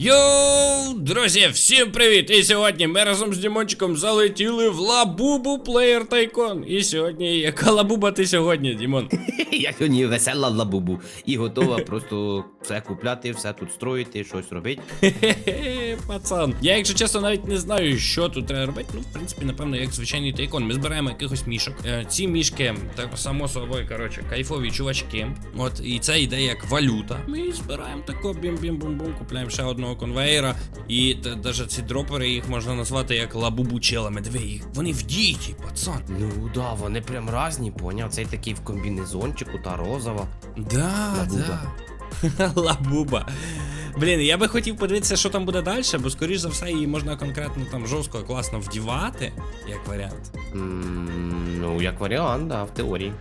Yo! Друзі, всім привіт! І сьогодні ми разом з Дімончиком залетіли в Лабубу Плеєр Тайкон. І сьогодні, яка лабуба ти сьогодні, Дімон? Я сьогодні весела лабубу і готова просто все купляти, все тут строїти, щось робити. Пацан. Я, якщо чесно, навіть не знаю, що тут треба робити. Ну, в принципі, напевно, як звичайний тайкон. Ми збираємо якихось мішок. Е, ці мішки, так само собою, коротше, кайфові чувачки. От, і це йде як валюта. Ми збираємо тако бім-бім-бум-бум, купляємо ще одного конвейера. І та, даже ці дропери їх можна назвати як лабубу-челами. Диви їх. Вони в діті, пацан. Ну да, вони прям разні, поняв. Цей такий в комбінезончику та розова. Да, Лабуба. да. Лабуба. Блін, я би хотів подивитися, що там буде далі, бо скоріш за все її можна конкретно там жорстко класно вдівати, як варіант. М ну, як варіант, да, в теорії.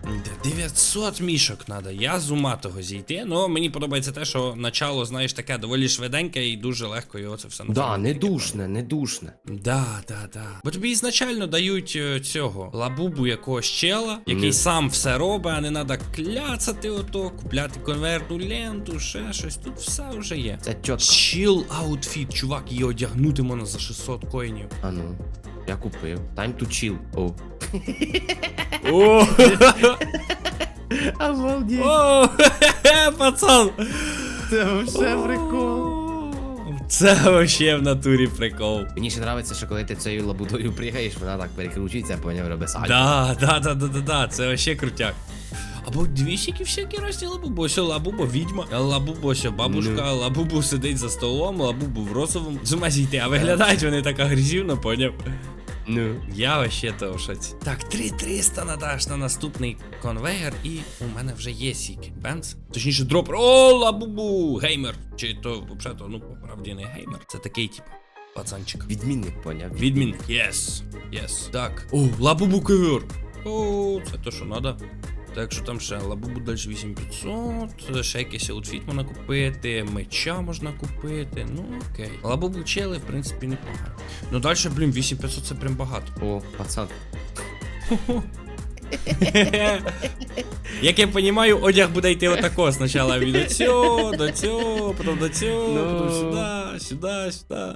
900 мішок треба, я з ума того зійти. Ну мені подобається те, що начало, знаєш, таке доволі швиденьке і дуже легко його це все Да, не душне, не душне. Да, да, да. Бо тобі ізначально дають е, цього лабубу якогось чела, який сам все робить, а не треба кляцати ото, купляти конвертну ленту, ще щось. Тут все вже є. Це чітко. Чіл аутфіт, чувак, її одягнути можна за 600 коїнів. А ну, я купив. Time to chill. О. О, Обалдеть. о, пацан. Це вообще прикол. Це вообще в натурі прикол. Мені ще подобається, що коли ти цією лабудою пригаєш, вона так перекручується, поняв, робить сальто. Да, да, да, да, да, да, це вообще крутяк. Або двісіки всякі різні лабубу. Ось лабубо відьма, лабубо ось бабушка, лабубу сидить за столом, лабубу в розовому. З ума зійти, а виглядають вони так агресивно, поняв? Ну. Я вообще то в шоці. Так, 3300 надаш на наступний конвейер, і у мене вже є сіки. Бенц. Точніше, дроп. О, лабубу! Геймер. Чи то, взагалі, ну, по правді не геймер. Це такий, типу, пацанчик. Відмінник, поняв. Відмінник. Єс. Єс. Так. О, лабубу ковер. О, це то, що надо. Так що там ще лабубу далі 8500, ще якийсь аутфіт можна купити, меча можна купити. Ну окей. Лабубу чели, в принципі, непогано. Ну далі, блін, 8500 це прям багато. О, пацан. Як я розумію, одяг буде йти отако. Спочатку від цього, до цього, потім до цього, Ну. потім сюди, сюди, сюди.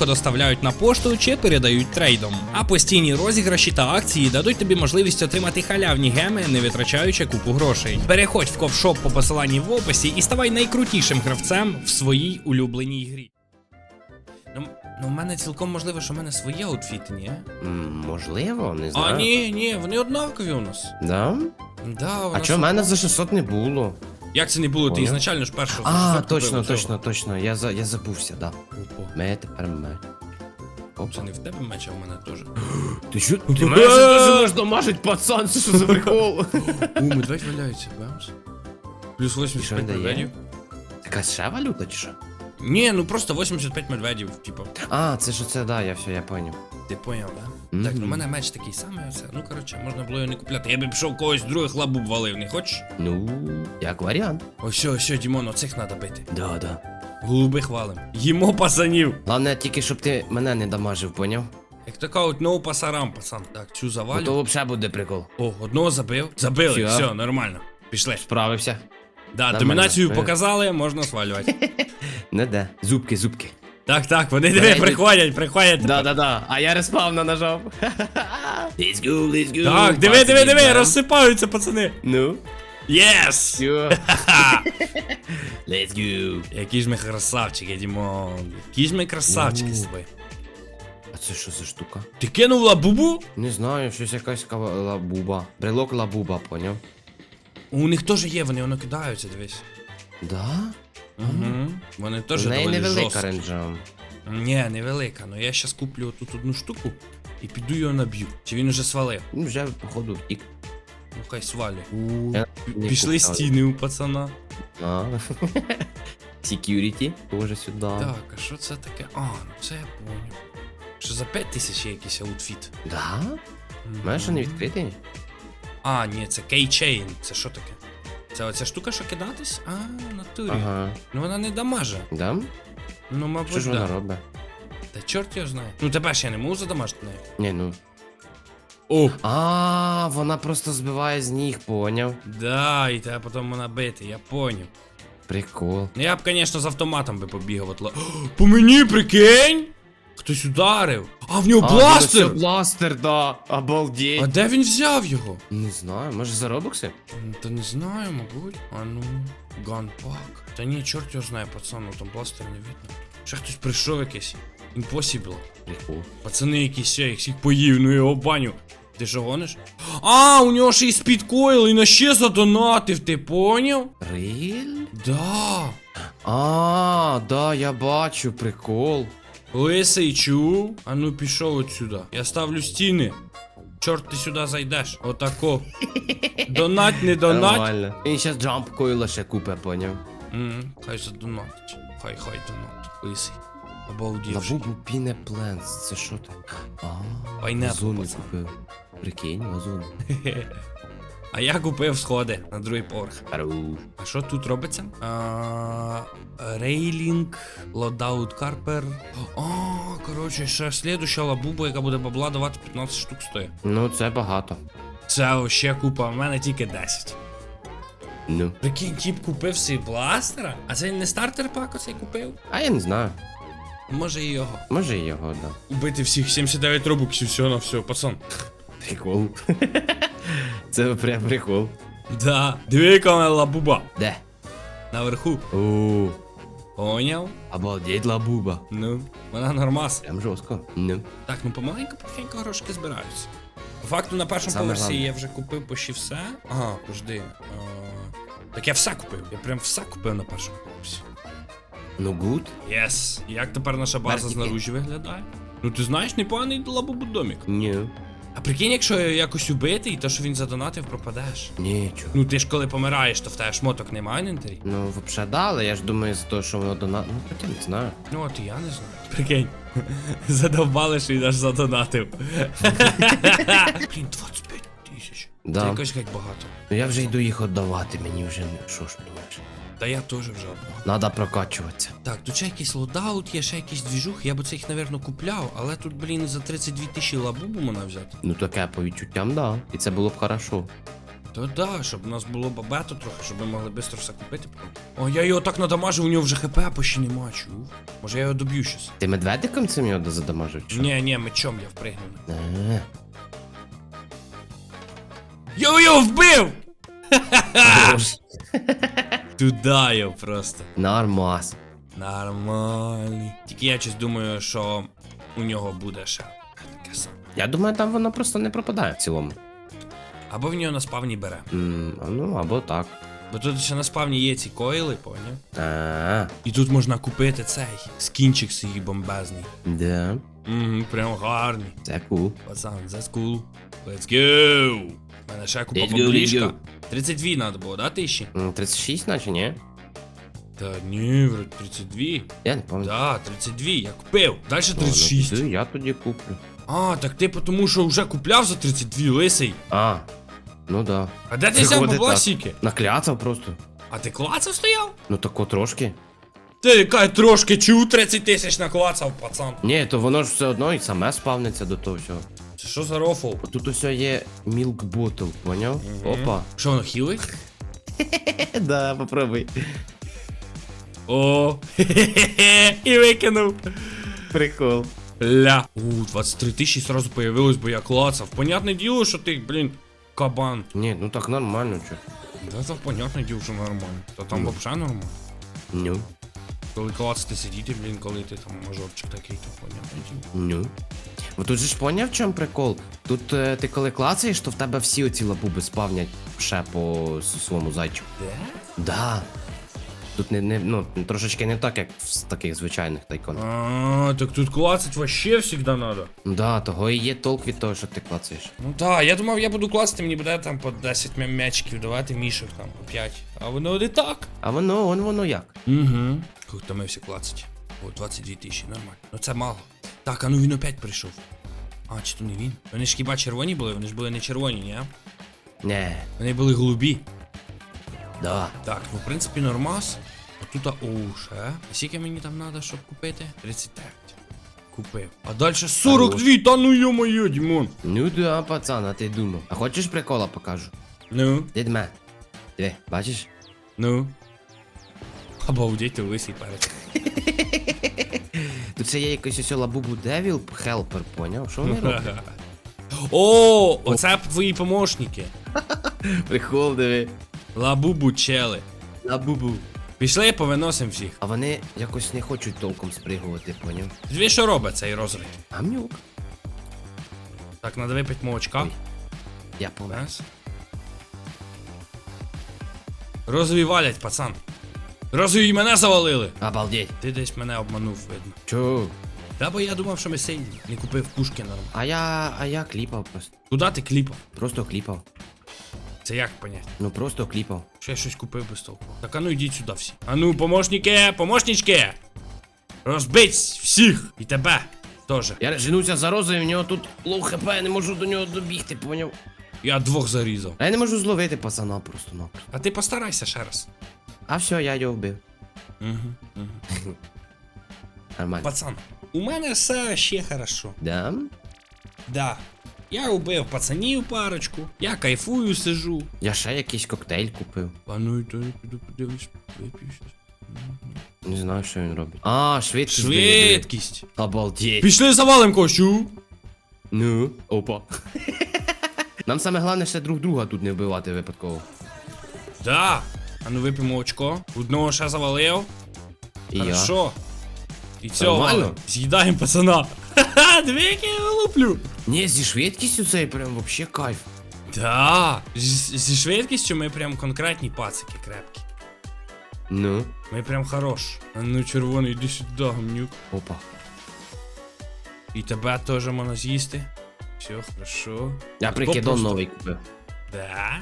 доставляють на пошту чи передають трейдом. А постійні розіграші та акції дадуть тобі можливість отримати халявні геми, не витрачаючи купу грошей. Переходь в ковшоп по посиланні в описі і ставай найкрутішим гравцем в своїй улюбленій грі. Ну, ну, в мене цілком можливо, що в мене свої аутфіти, ні? М, Можливо, не знаю. А, ні, ні, вони однакові у нас. Да? Да, у А нас чого в мене за 600 не було? Як це не було? Ти Поняв. ізначально ж першого. А, точно, купив цього. точно, точно. Я за я забувся, да. Опа. Ми тепер ми. Це Опа. не в тебе меч, а в мене теж. Ти що? Ти мене дуже можеш дамажить, пацан, це що за прикол? О, медведь валяється, бамс. Плюс що 85 він дає? медведів. Така ще валюта чи що? Ні, ну просто 85 медведів, типу. А, це ж це, да, я все, я поняв. Ти поняв, да? Мгм. Так, ну в мене меч такий самий оце. Ну коротше, можна було його не купляти. Я би пішов когось других лабуб валив, не хочеш? Ну, як варіант. Ось, що, що, Дімон, оцих треба бити. Да, да. Голубих валим. Їмо пацанів. Главне тільки, щоб ти мене не дамажив, поняв? Як то кажуть, no пасарам, пацан. Так, цю Бо завалю. то взагалі буде прикол. О, одного забив. Забили, Всьо. все, нормально. Пішли. Справився. Да, Нормально. домінацію Е. показали, можна свалювати. Не де. Зубки, зубки. Так, так, вони диви, приходять, приходять. Да, да, да. А я респавна нажав. Let's go, let's go. Так, диви, диви, диви, розсипаються, пацани. Ну. Все. Let's go. Які ж ми красавчики, Дімон. Які ж ми красавчики Ну. з тобою. А це що за штука? Ти кинув лабубу? Не знаю, щось якась лабуба. Брелок лабуба, поняв? У них теж є, вони воно кидаються, дивись. Да? Угу. Вони теж В неї доволі невелика жорсткі. ренджа. Ні, невелика, ну я щас куплю тут одну штуку і піду його наб'ю. Чи він уже свалив? Ну, вже, походу, втік. Ну хай. Я не Пішли купляв. стіни у пацана. А. Security. Тоже сюди. Так, а що це таке? А, ну це я поняв. Що за 5 тисяч є якийсь аутфіт? Да? Маєш що не відкритий? А, ні, це кейчейн. Це що таке? Це оця штука, що кидатись? А, в натурі. Ага. Ну вона не дамаже. Да? Ну, мабуть, Що ж да. вона робить? Та чорт його знає. Ну тебе ж я не можу задамажити нею. Ні, ну. О! А, вона просто збиває з ніг, поняв. Да, і тебе потім вона бити, я поняв. Прикол. Ну я б, звісно, з автоматом би побігав. От... ла- По мені, прикинь! Хтось ударив. А в нього А, бластер! бластер, да. Обалдеть. А де він взяв його? Не знаю, може за робокси? Та не знаю, мабуть. А ну, ганпак. Та ні, чорт його знає, пацан, ну там бластер не видно. Ще хтось прийшов якийсь. Impossible. Прикол. Пацани якісь ще, їх всіх поїв, ну його баню. Ти що гониш? А, у нього ще й спідкоїл і на ще задонатив, ти поняв? Риль? Да. А, да, я бачу, прикол. Лисий чув? А ну пішов отсюда. Я ставлю стіни. Чорт, ти сюди зайдеш. Отако. Донать, не донать. Нормально. Він щас джамп койла ще купе, поняв. М, Хай задонатить. Хай хай донатить. Лисий. Обалдівши. Лабубу Піне Пленс, це що таке? А, Пайнепл, пацан. купив. Прикинь, вазон. А я купив сходи на другий поверх. А що тут робиться? А, Рейлінг, лодаут карпер. А, коротше, ще слідуща лабуба, яка буде бабла давати 15 штук стоїть. Ну, це багато. Це ще купа, в мене тільки 10. Ну. Прикинь, тіп купив свій бластера, а це не стартер пак оцей купив? А я не знаю. Може і його. Може і його, да. Убити всіх 79 робоксів, все на все, пацан. Прикол. Це прям прикол. Да, диви, яка лабуба. Де? Наверху. О, Поняв? обалдеть лабуба. Ну, вона нормас. Прям жорстко. Ну. Так, ну помаленьку потихеньку грошики збираються. По факту на першому Саме поверсі я вже купив почти все. Ага, пожди. А, так я все купив. Я прям все купив на першому поверсі. Ну гуд. Єс. Як тепер наша база Вертики. знаружі виглядає? Ну ти знаєш, непоганий лабубу. Ні. Прикинь, якщо якось убити, і то, що він задонатив, пропадеш. Нічого. Ну ти ж коли помираєш, то в тебе шмоток немає в інвентарі. Ну, взагалі, да, але я ж думаю, за те, що воно дона... Ну, хоча не знаю. Ну от і я не знаю. Прикинь. Задовбали, що він аж задонатив. Блін, 25 тисяч. Да. Це якось геть багато. Ну я вже йду їх віддавати, мені вже не. Що ж вже? Та я теж вже одного. Надо прокачуватися. Так, тут ще якийсь лодаут, є ще якісь двіжух. Я б це їх, напевно, купляв, але тут, блін, за 32 тисячі лабубу можна взяти. Ну таке по відчуттям, да. І це було б хорошо. То да, щоб у нас було бабето трохи, щоб ми могли швидко все купити. О, я його так надамажив, у нього вже хп почти нема, чув. Може я його доб'ю щас. Ти медведиком цим його задамажив? чи? Ні, ні, мечом я впригнув. Е, Я його вбив! хорош. Туда його просто. Нормас. Нормальний. Тільки я щось думаю, що у нього буде ще таке саме. Я думаю, там воно просто не пропадає в цілому. Або в нього на спавні бере. М, ну, або так. Бо тут ще на спавні є ці койли, поняв? А, І тут можна купити цей скінчик свій бомбезний. да. Угу, прям гарний. Це кул. Пацан, that's cool. Let's go! У мене ще купа Let's go, let's баблішка. go. 32 треба було, да, тисячі? М, 36, наче, ні? Та ні, вроде 32. Я не пам'ятаю. Да, 32, я купив. Далі О, ну, 36. піди, Я тоді куплю. А, так ти тому що вже купляв за 32, лисий. А, ну да. А де ти взяв Виходить бабла так. сіки? Просто. А ти клацав стояв? Ну тако трошки. Ти яка трошки чув 30 тисяч наклацав, пацан. Ні, то воно ж все одно і саме спавниться до того всього. Це що за рофл? Тут усе є milk bottle, поняв? Опа. Що воно хілить? Да, попробуй. О, і викинув. Прикол. Ля. У, 23 тисячі сразу появилось, бо я клацав. Понятне діло, що ти, блін, кабан. Ні, ну так нормально, чо. Да, це понятне діло, що нормально. Та там Ну. вообще нормально. Ну, Коли клацати сидіти, блін, коли ти там мажорчик такий, то понятне діло. ну. Бо тут же ж поняв, в чому прикол? Тут е, ти коли клацаєш, то в тебе всі оці лабуби спавнять ще по своєму зайчику. Да. Тут не, не ну, трошечки не так, як в таких звичайних тайконах. А, так тут клацать вообще завжди надо. Ну да, того і є толк від того, що ти клацаєш. Ну так, я думав, я буду класти, мені буде там по 10 м'я- м'ячиків давати, мішок там по 5. А воно не так. А воно, воно, воно як? Угу. Хух, там всі клацать. О, 22 тисячі, нормально. Ну це мало. Так, а ну він опять прийшов. А, чи то не він? Вони ж хіба червоні були? Вони ж були не червоні, ні? Не, Вони були голубі. да. Так, ну в принципі нормас. А тут, а, о, ще. А скільки мені там треба, щоб купити? 35. Купив. А далі 42, та ну йо-моє, Дімон. Ну да, пацан, а ти думав. А хочеш прикола покажу? Ну, Дідьме. Диви, бачиш? ну. Обалдеть, ти лисий перець. Ще є якийсь ось лабубу Девіл Хелпер, поняв? Що вони роблять? О, оце твої помощники. Прикол, диви. Лабубу чели. Лабубу. Пішли, повиносим всіх. А вони якось не хочуть толком спригувати, поняв? Дві що робить цей розрив? Гамнюк. Так, надо випити молочка. Ой. Я помер. Раз. Розові валять, пацан. Розові й мене завалили. Обалдеть. Ти десь мене обманув, видно. Чо? Та бо я думав, що ми сильні. Не купив кушки нормально. А я, а я кліпав просто. Куди ти кліпав? Просто кліпав. Це як понять? Ну просто кліпав. Що я щось купив без толку. Так а ну йдіть сюди всі. А ну, помощники, помощнички! Розбить всіх! І тебе теж. Я женуся за розою, в нього тут лоу хп, я не можу до нього добігти, поняв? Я двох зарізав. А я не можу зловити пацана просто-напросто. А ти постарайся ще раз. А все, я його вбив. Угу, угу. Нормально. Пацан, у мене все ще хорошо. Да? Да. Я убив пацанів парочку, я кайфую сижу. Я ще якийсь коктейль купив. А ну і то я піду подивлюсь, вип'ю щось. Не знаю, що він робить. А, швидкість. Швидкість. Обалдеть. Пішли завалим кощу. Ну, опа. Нам саме головне ще друг друга тут не вбивати випадково. Да. А ну вип'ємо очко. Одного ще завалив. І я. Хорошо. І цього Нормально? З'їдаємо пацана. Ха-ха, дві які я вилуплю. Ні, зі швидкістю цей прям вообще кайф. Да. З- Зі швидкістю ми прям конкретні пацики крепкі. Ну, Ми прям хорош. А ну червоний, іди сюди, гамнюк. опа. І тебе теж можна з'їсти. Все, хорошо. Я прикидон просто- новий купив. Да?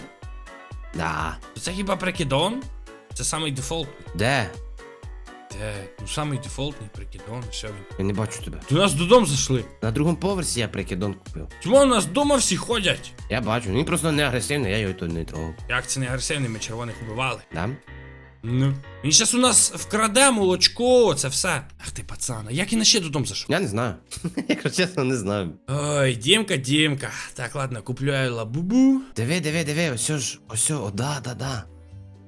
Да. То Це хіба прикидон? Це самий дефолтний. Де? Де? Ну самий дефолтний прикидон, що він. Я не бачу тебе. До нас додому зайшли. На другому поверсі я прикидон купив. Чому у нас вдома всі ходять? Я бачу, він просто не агресивний, я його тут не трогав. Як це не агресивний, ми червоних убивали. Да? Ну. Він зараз у нас вкраде молочко, це все. Ах ти пацана, як він ще додому зайшов? Я не знаю. Якщо чесно, не знаю. Ой, Дімка, Дімка. Так, ладно, купляю лабубу. Диви, диви, диви, ось ж, ось, о, да, да, да.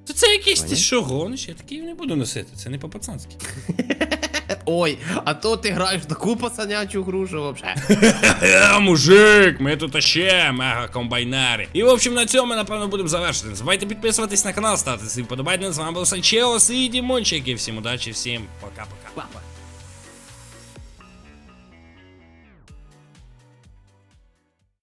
То це якийсь ти що гониш? Я такий не буду носити, це не по-пацанськи. Ой, а то ти граєш в таку пацанячу гру, що вообще. Е, мужик, ми тут ще мега комбайнери. І в общем на цьому ми напевно будемо завершити. Не забувайте підписуватись на канал, ставити свій вподобання. З вами був Санчеос і Дімончик. І всім удачі, всім пока-пока. Папа.